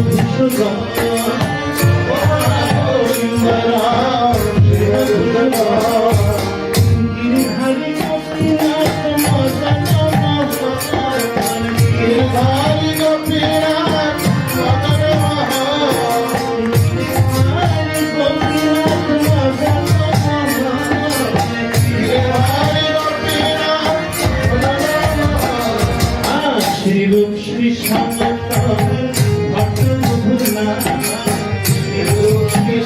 শ্রীমৎ গোবিন্দ রাম শ্রীমদুরাম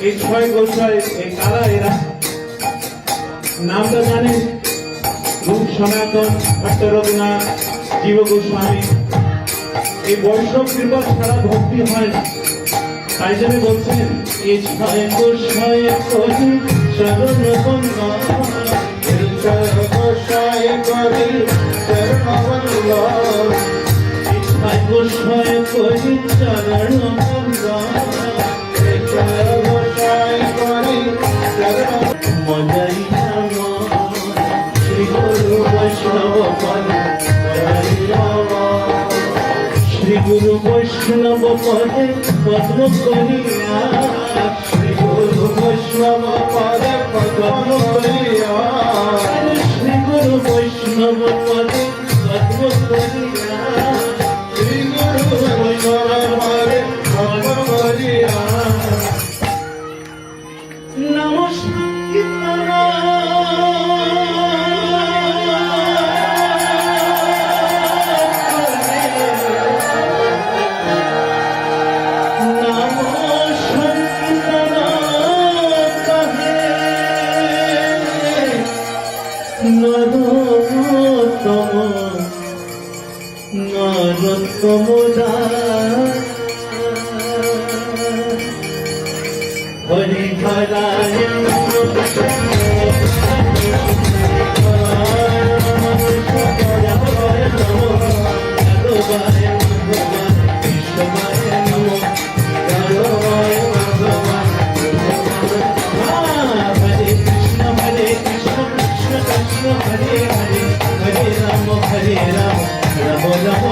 এই ছয় গোসায় এই কারা এরা? নামটা জানেন রূপ সনাতন ভট্ট রঘুনাথ জীব গোস্বামী। এই বৈষ্ণব কৃপা ছাড়া ভক্তি হয় না। তাই জন্য বলছেন এই ছয় গোসায় করি বন্দন ছয় গোসায় করি চরণ বন্দন বৈষ্ণব পদে পদ্ম করিয়া গুরু বৈষ্ণব পদে পদ্ম করিয়া শ্রী গুরু বৈষ্ণব পদে পদ্ম कमुदा हरी भला